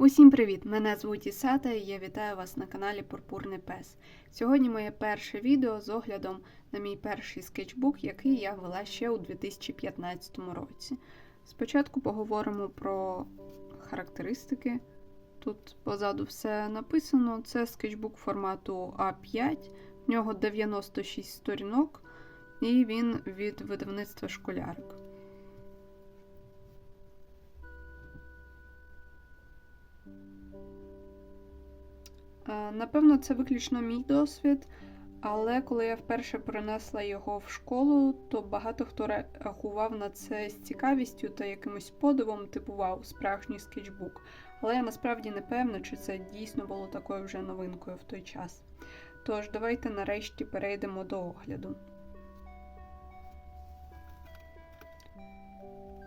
Усім привіт! Мене звуть Ісата і я вітаю вас на каналі Пурпурний Пес. Сьогодні моє перше відео з оглядом на мій перший скетчбук, який я вела ще у 2015 році. Спочатку поговоримо про характеристики. Тут позаду все написано. Це скетчбук формату А5, в нього 96 сторінок, і він від видавництва школярик. Напевно, це виключно мій досвід, але коли я вперше принесла його в школу, то багато хто реагував на це з цікавістю та якимось подивом, типу вау, справжній скетчбук. Але я насправді не певна, чи це дійсно було такою вже новинкою в той час. Тож, давайте нарешті перейдемо до огляду.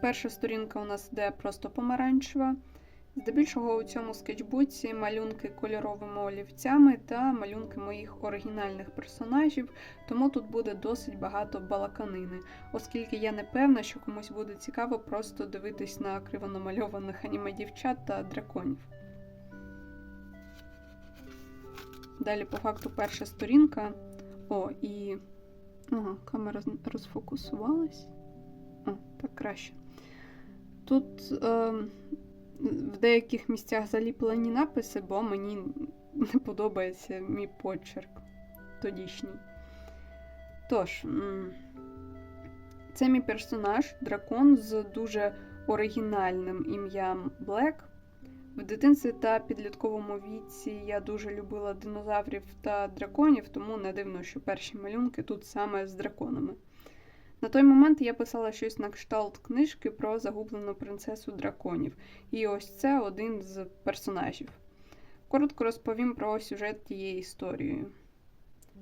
Перша сторінка у нас йде просто помаранчева. Здебільшого у цьому скетчбуці малюнки кольоровими олівцями та малюнки моїх оригінальних персонажів, тому тут буде досить багато балаканини, оскільки я не певна, що комусь буде цікаво просто дивитись на криво намальованих аніме дівчат та драконів. Далі, по факту, перша сторінка. О, і. Ага, камера розфокусувалась. О, так краще. Тут. Е в деяких місцях заліплені написи, бо мені не подобається мій почерк тодішній. Тож, це мій персонаж, дракон з дуже оригінальним ім'ям Блек. В дитинстві та підлітковому віці я дуже любила динозаврів та драконів, тому не дивно, що перші малюнки тут саме з драконами. На той момент я писала щось на кшталт книжки про загублену принцесу драконів, і ось це один з персонажів. Коротко розповім про сюжет тієї історії.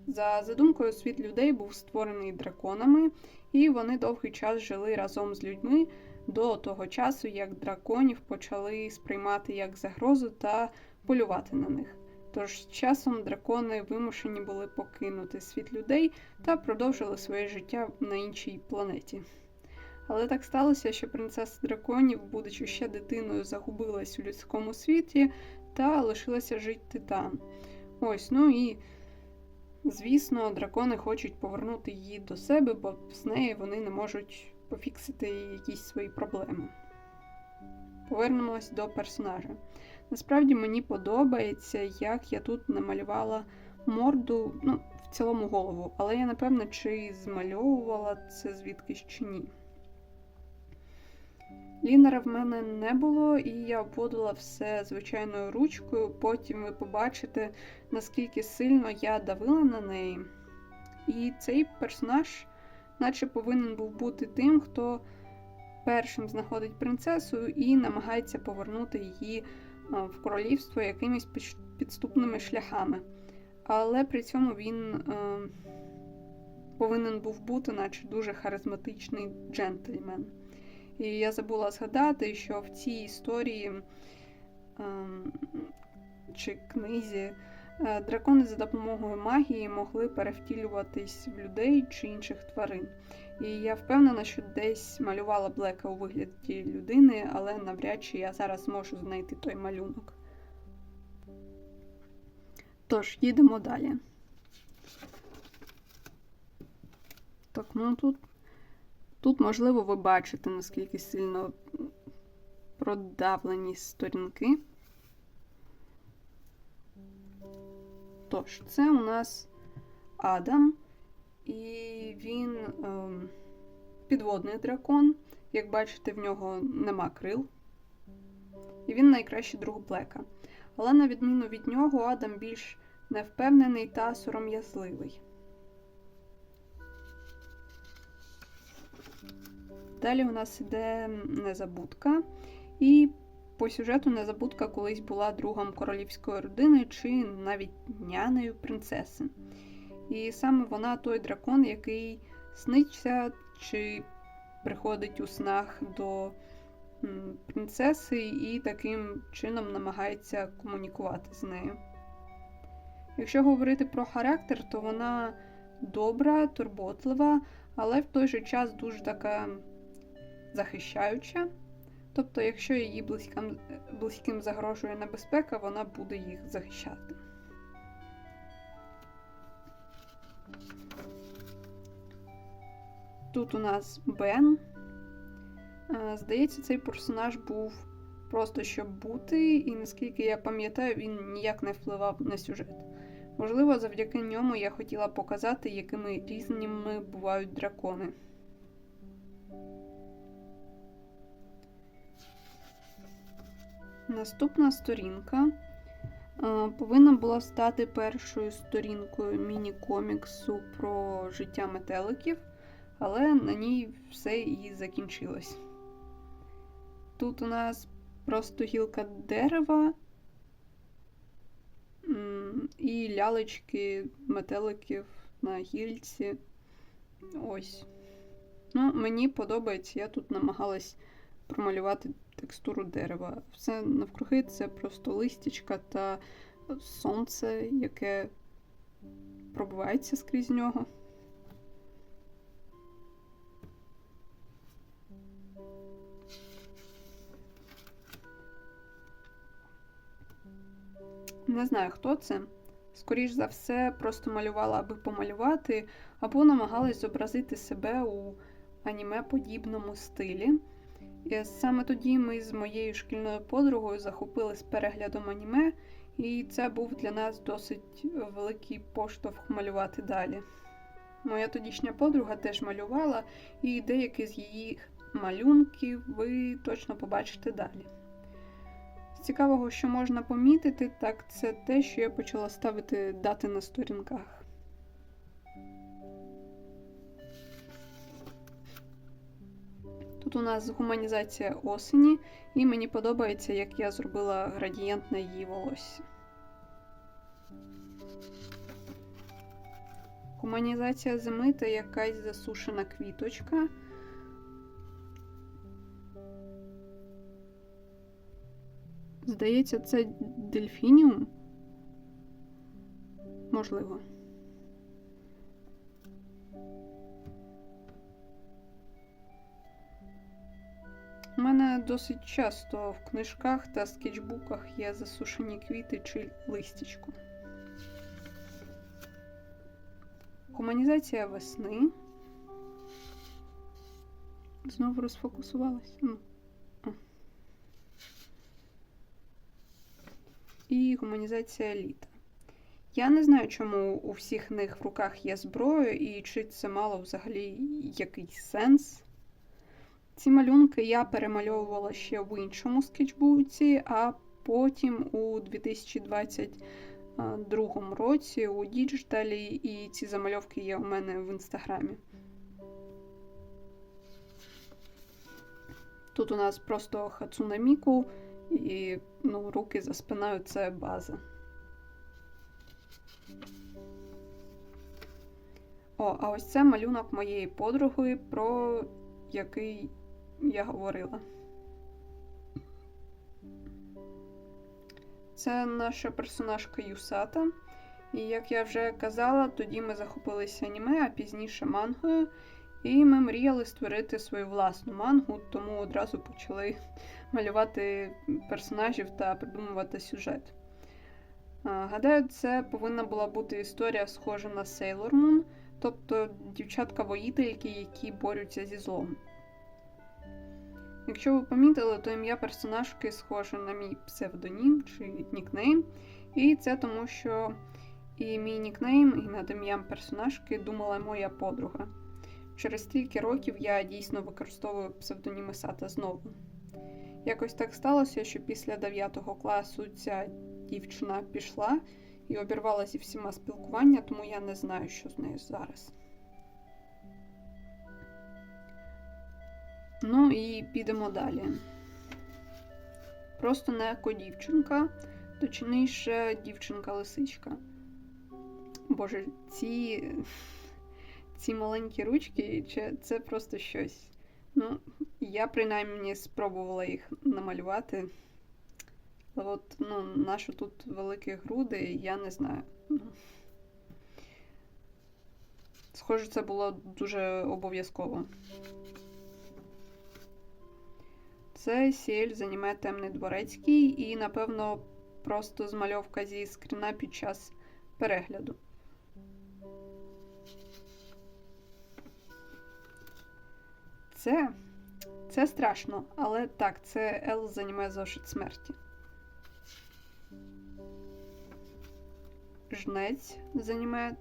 За задумкою, світ людей був створений драконами, і вони довгий час жили разом з людьми до того часу, як драконів почали сприймати як загрозу та полювати на них. Тож з часом дракони вимушені були покинути світ людей та продовжили своє життя на іншій планеті. Але так сталося, що принцеса драконів, будучи ще дитиною, загубилась у людському світі та лишилася жити там. Ось, ну і, звісно, дракони хочуть повернути її до себе, бо з нею вони не можуть пофіксити якісь свої проблеми. Повернемось до персонажа. Насправді мені подобається, як я тут намалювала морду, ну, в цілому голову, але я напевно, чи змальовувала це звідкись чи ні. Лінера в мене не було, і я обводила все звичайною ручкою. Потім ви побачите, наскільки сильно я давила на неї. І цей персонаж, наче повинен був бути тим, хто першим знаходить принцесу і намагається повернути її в королівство якимись підступними шляхами. Але при цьому він е, повинен був бути, наче дуже харизматичний джентльмен. І я забула згадати, що в цій історії е, чи книзі дракони за допомогою магії могли перевтілюватись в людей чи інших тварин. І я впевнена, що десь малювала Блека у вигляді людини, але навряд чи я зараз зможу знайти той малюнок. Тож, їдемо далі. Так, ну тут, тут, можливо, ви бачите, наскільки сильно продавлені сторінки. Тож, це у нас Адам. І він е, підводний дракон. Як бачите, в нього нема крил. І він найкращий друг Блека. Але, на відміну від нього, Адам більш невпевнений та сором'язливий. Далі у нас іде незабудка. І по сюжету незабудка колись була другом королівської родини чи навіть нянею принцеси. І саме вона той дракон, який сниться чи приходить у снах до принцеси і таким чином намагається комунікувати з нею. Якщо говорити про характер, то вона добра, турботлива, але в той же час дуже така захищаюча. Тобто, якщо її близьким, близьким загрожує небезпека, вона буде їх захищати. Тут у нас Бен. Здається, цей персонаж був просто щоб бути, і наскільки я пам'ятаю, він ніяк не впливав на сюжет. Можливо, завдяки ньому я хотіла показати, якими різними бувають дракони. Наступна сторінка е, повинна була стати першою сторінкою міні-коміксу про життя метеликів, але на ній все і закінчилось. Тут у нас просто гілка дерева і лялечки метеликів на гільці. Ось. Ну, мені подобається, я тут намагалась промалювати текстуру дерева. Все навкруги це просто листячка та сонце, яке пробивається скрізь нього. Не знаю, хто це. Скоріш за все, просто малювала, аби помалювати, або намагалась зобразити себе у аніме-подібному стилі. І саме тоді ми з моєю шкільною подругою захопились переглядом аніме, і це був для нас досить великий поштовх малювати далі. Моя тодішня подруга теж малювала, і деякі з її малюнків ви точно побачите далі. З цікавого, що можна помітити, так це те, що я почала ставити дати на сторінках. Тут у нас гуманізація осені, і мені подобається, як я зробила градієнт на її волосі. Гуманізація зими та якась засушена квіточка. Здається, це дельфініум? Можливо. У мене досить часто в книжках та скетчбуках є засушені квіти чи листячко. Гуманізація весни. Знову розфокусувалась. Ну. І гуманізація літа. Я не знаю, чому у всіх них в руках є зброя, і чи це мало взагалі якийсь сенс. Ці малюнки я перемальовувала ще в іншому скетчбуці, а потім у 2022 році у діджиталі, і ці замальовки є у мене в інстаграмі. Тут у нас просто Хацуна Міку і ну, руки за спиною це база. О, а ось це малюнок моєї подруги, про який я говорила. Це наша персонажка Юсата. І як я вже казала, тоді ми захопилися аніме, а пізніше мангою. І ми мріяли створити свою власну мангу, тому одразу почали малювати персонажів та придумувати сюжет. Гадаю, це повинна була бути історія, схожа на Sailor Moon, тобто дівчатка-воїтельки, які борються зі злом. Якщо ви помітили, то ім'я персонажки схоже на мій псевдонім чи нікнейм. І це тому, що і мій нікнейм, і над ім'ям персонажки думала моя подруга. Через стільки років я дійсно використовую псевдоніми Сата знову. Якось так сталося, що після 9 класу ця дівчина пішла і обірвала зі всіма спілкування, тому я не знаю, що з нею зараз. Ну і підемо далі. Просто не дівчинка, точніше, дівчинка-лисичка. Боже, ці ці маленькі ручки це просто щось. Ну, я принаймні спробувала їх намалювати. Але от, ну, наші тут великі груди, я не знаю. Схоже, це було дуже обов'язково. Це Сіель з Темний Дворецький і, напевно, просто змальовка зі скріна під час перегляду. Це. Це страшно, але так, це Ел з зошит смерті. Жнець з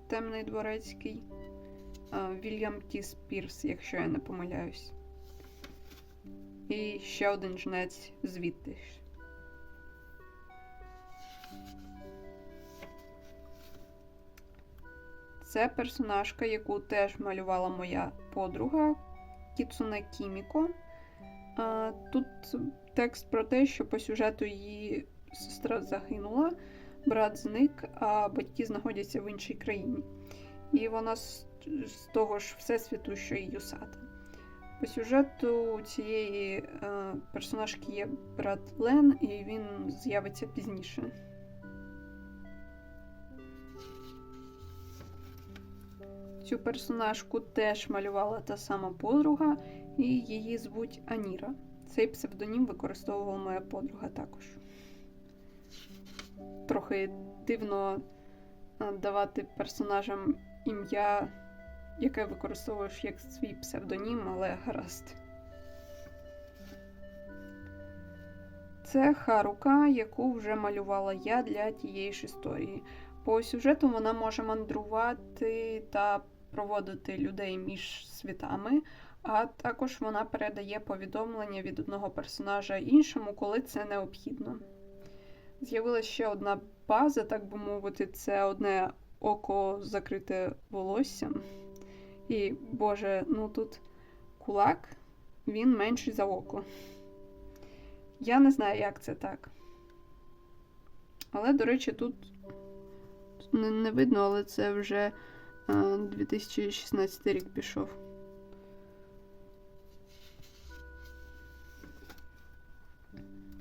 Темний Дворецький. Вільям Ті Спірс, якщо я не помиляюсь. І ще один жнець звідти. Це персонажка, яку теж малювала моя подруга Кіцуне Кіміко. Тут текст про те, що по сюжету її сестра загинула, брат зник, а батьки знаходяться в іншій країні. І вона з, того ж всесвіту, що і Юсата. По сюжету цієї е, персонажки є брат Лен, і він з'явиться пізніше. Цю персонажку теж малювала та сама подруга, і її звуть Аніра. Цей псевдонім використовувала моя подруга також. Трохи дивно е, давати персонажам ім'я, яке використовуєш як свій псевдонім, але гаразд. Це Харука, яку вже малювала я для тієї ж історії. По сюжету вона може мандрувати та проводити людей між світами, а також вона передає повідомлення від одного персонажа іншому, коли це необхідно. З'явилася ще одна база, так би мовити, це одне око закрите волоссям. І, Боже, ну тут кулак, він менший за око. Я не знаю, як це так. Але, до речі, тут не, не видно, але це вже е, 2016 рік пішов.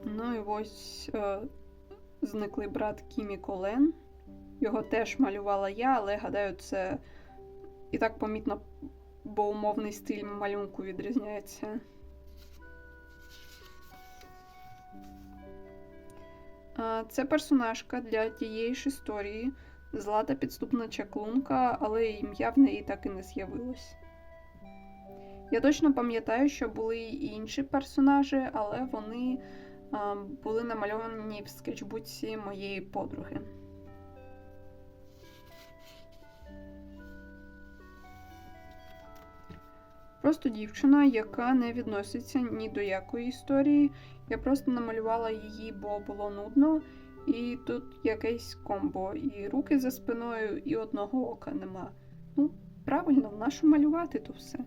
Ну і ось е, зниклий брат Кімі Колен. Його теж малювала я, але гадаю, це і так помітно, бо умовний стиль малюнку відрізняється. Це персонажка для тієї ж історії. Злата підступна чаклунка, але ім'я в неї так і не з'явилось. Я точно пам'ятаю, що були і інші персонажі, але вони були намальовані в скетчбуці моєї подруги. Просто дівчина, яка не відноситься ні до якої історії. Я просто намалювала її, бо було нудно. І тут якесь комбо. І руки за спиною, і одного ока нема. Ну, правильно, в нашу малювати то все.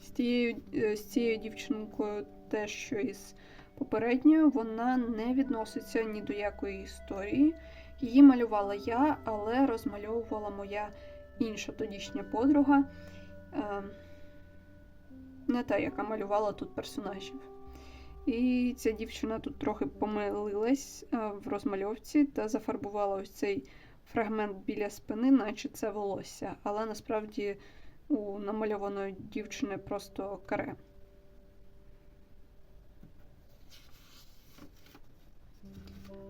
З тією, е, з цією дівчинкою, те, що із попередньою, вона не відноситься ні до якої історії. Її малювала я, але розмальовувала моя інша тодішня подруга. Е, не та, яка малювала тут персонажів. І ця дівчина тут трохи помилилась е, в розмальовці та зафарбувала ось цей фрагмент біля спини, наче це волосся. Але насправді у намальованої дівчини просто каре.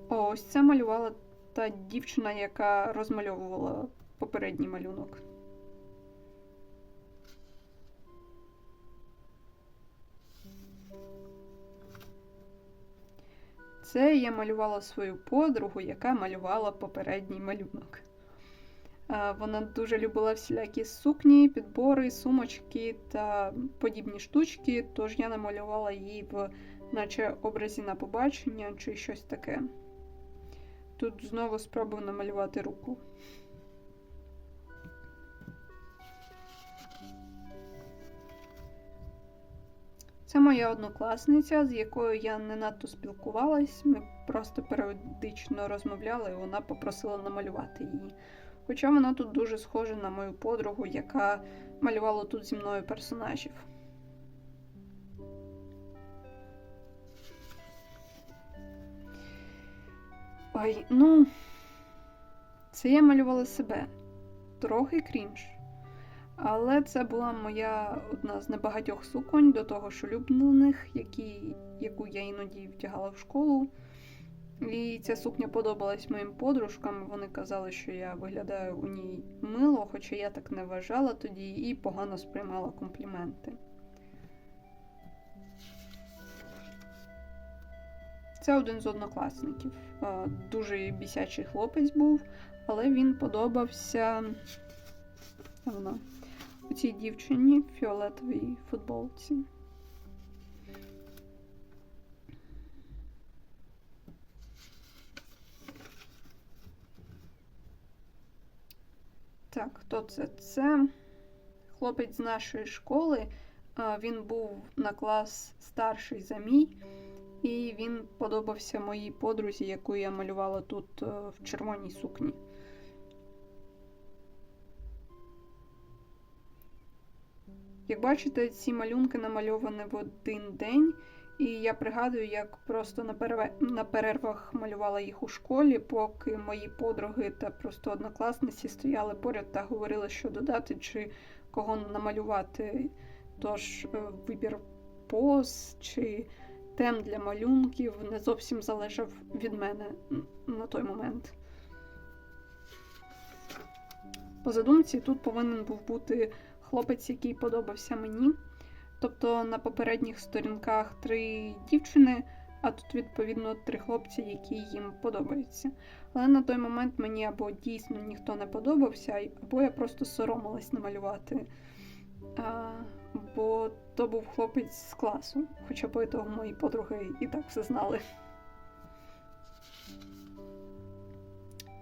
О, ось це малювала та дівчина, яка розмальовувала попередній малюнок. Це я малювала свою подругу, яка малювала попередній малюнок. Вона дуже любила всілякі сукні, підбори, сумочки та подібні штучки, тож я намалювала її в наче образі на побачення чи щось таке. Тут знову спробую намалювати руку. Це моя однокласниця, з якою я не надто спілкувалась. Ми просто періодично розмовляли, і вона попросила намалювати її. Хоча вона тут дуже схожа на мою подругу, яка малювала тут зі мною персонажів. Ой, ну, це я малювала себе. Трохи крінж. Але це була моя одна з небагатьох суконь до того ж улюблених, які, яку я іноді вдягала в школу. І ця сукня подобалась моїм подружкам. Вони казали, що я виглядаю у ній мило, хоча я так не вважала тоді і погано сприймала компліменти. Це один з однокласників. Дуже бісячий хлопець був, але він подобався вона, у цій дівчині в фіолетовій футболці. Так, хто це? Це хлопець з нашої школи. Він був на клас старший за мій, і він подобався моїй подрузі, яку я малювала тут е, в червоній сукні. Як бачите, ці малюнки намальовані в один день, і я пригадую, як просто на, перервах малювала їх у школі, поки мої подруги та просто однокласниці стояли поряд та говорили, що додати чи кого намалювати. Тож е, вибір поз чи тем для малюнків не зовсім залежав від мене на той момент. По задумці тут повинен був бути хлопець, який подобався мені. Тобто на попередніх сторінках три дівчини, а тут, відповідно, три хлопці, які їм подобаються. Але на той момент мені або дійсно ніхто не подобався, або я просто соромилась намалювати. А, бо то був хлопець з класу, хоча по того мої подруги і так все знали.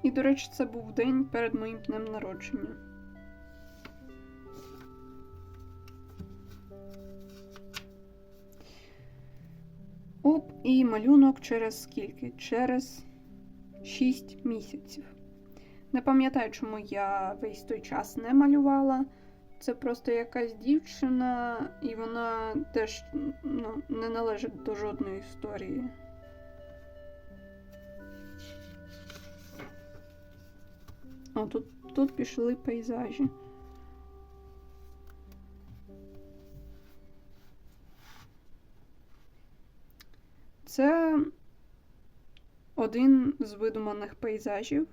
І, до речі, це був день перед моїм днем народження. Оп, і малюнок через скільки? Через 6 місяців. Не пам'ятаю, чому я весь той час не малювала. Це просто якась дівчина, і вона теж ну, не належить до жодної історії. О, тут, тут пішли пейзажі. Це один з видуманих пейзажів.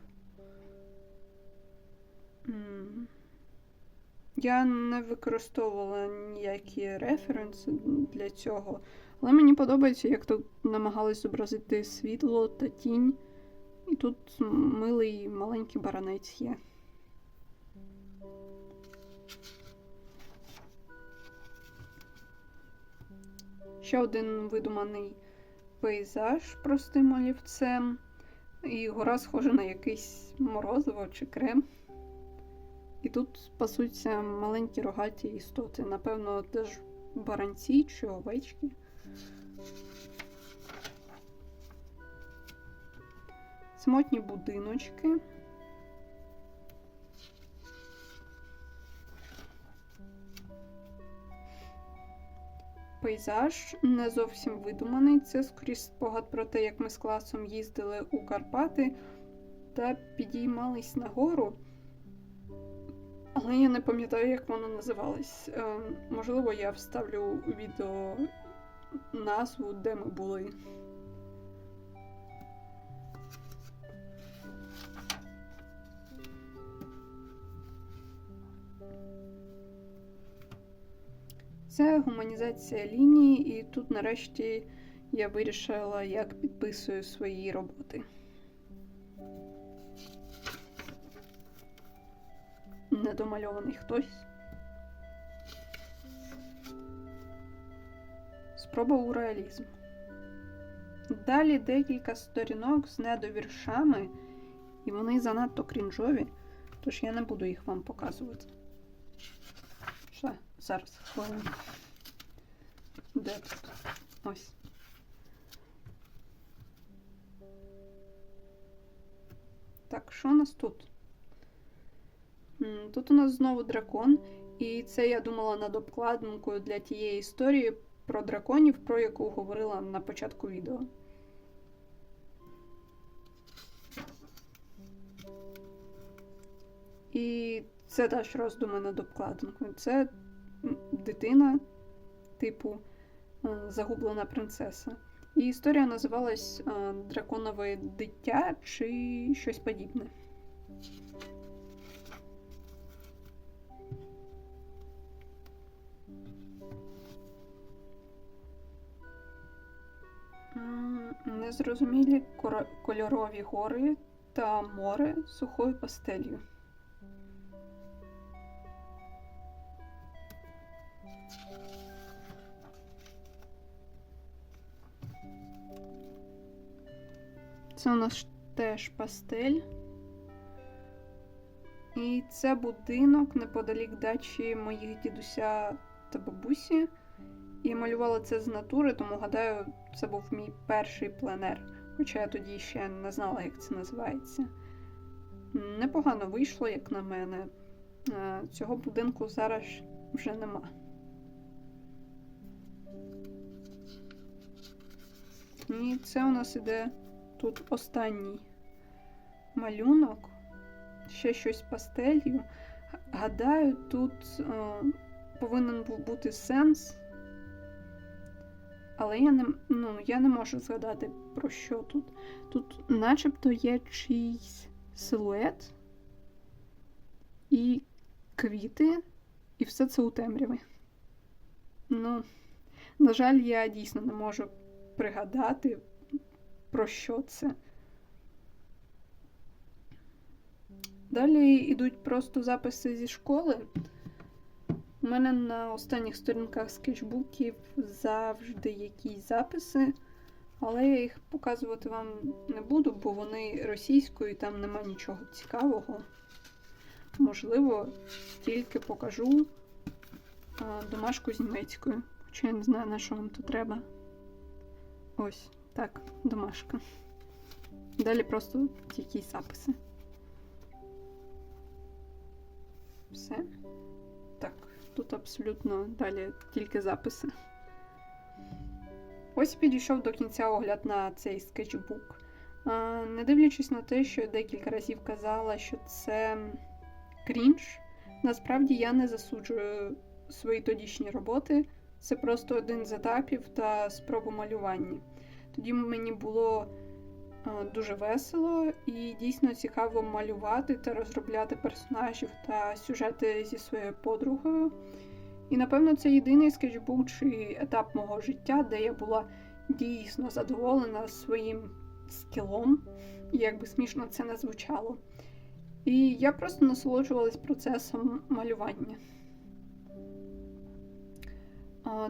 Я не використовувала ніякі референси для цього, але мені подобається, як тут намагались зобразити світло та тінь. І тут милий маленький баранець є. Ще один видуманий пейзаж простим олівцем. І гора схожа на якийсь морозиво чи крем. І тут пасуться маленькі рогаті істоти. Напевно, теж баранці чи овечки. Самотні будиночки. Пейзаж не зовсім видуманий. Це скоріш спогад про те, як ми з класом їздили у Карпати та підіймались на гору. Але я не пам'ятаю, як воно називалось. Е, можливо, я вставлю у відео назву, де ми були. Це гуманізація лінії, і тут нарешті я вирішила, як підписую свої роботи. Недомальований хтось. Спроба у реалізм. Далі декілька сторінок з недовіршами, і вони занадто крінжові, тож я не буду їх вам показувати. Зараз хвилину. Де тут? Ось. Так, що у нас тут? Тут у нас знову дракон, і це я думала над обкладинкою для тієї історії про драконів, про яку говорила на початку відео. І це теж роздуми над обкладинкою. Це дитина, типу е, загублена принцеса. І історія називалась е, Драконове дитя чи щось подібне. Незрозумілі кольорові гори та море сухою пастелью. Це у нас теж пастель. І це будинок неподалік дачі моїх дідуся та бабусі. І малювала це з натури, тому гадаю, це був мій перший пленер. Хоча я тоді ще не знала, як це називається. Непогано вийшло, як на мене. Е, Цього будинку зараз вже нема. І це у нас іде тут останній малюнок. Ще щось пастелью. Гадаю, тут е, повинен був бути сенс. Але я не, ну, я не можу згадати про що тут. Тут начебто є чийсь силует і квіти, і все це у темряві. Ну, на жаль, я дійсно не можу пригадати, про що це. Далі йдуть просто записи зі школи. У мене на останніх сторінках скетчбуків завжди якісь записи, але я їх показувати вам не буду, бо вони російською і там нема нічого цікавого. Можливо, тільки покажу домашку з німецькою. Хоча я не знаю, на що вам тут треба. Ось, так, домашка. Далі просто якісь записи. Все. Так, тут абсолютно далі тільки записи. Ось підійшов до кінця огляд на цей скетчбук. Не дивлячись на те, що я декілька разів казала, що це крінж, насправді я не засуджую свої тодішні роботи. Це просто один з етапів та спробу малювання. Тоді мені було дуже весело і дійсно цікаво малювати та розробляти персонажів та сюжети зі своєю подругою. І напевно це єдиний скетчбук чи етап мого життя, де я була дійсно задоволена своїм скілом, як би смішно це не звучало. І я просто насолоджувалась процесом малювання.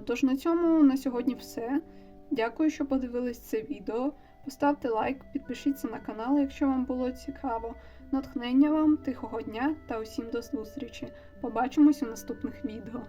Тож на цьому на сьогодні все. Дякую, що подивились це відео. Поставте лайк, підпишіться на канал, якщо вам було цікаво. Натхнення вам, тихого дня та усім до зустрічі. Побачимось у наступних відео.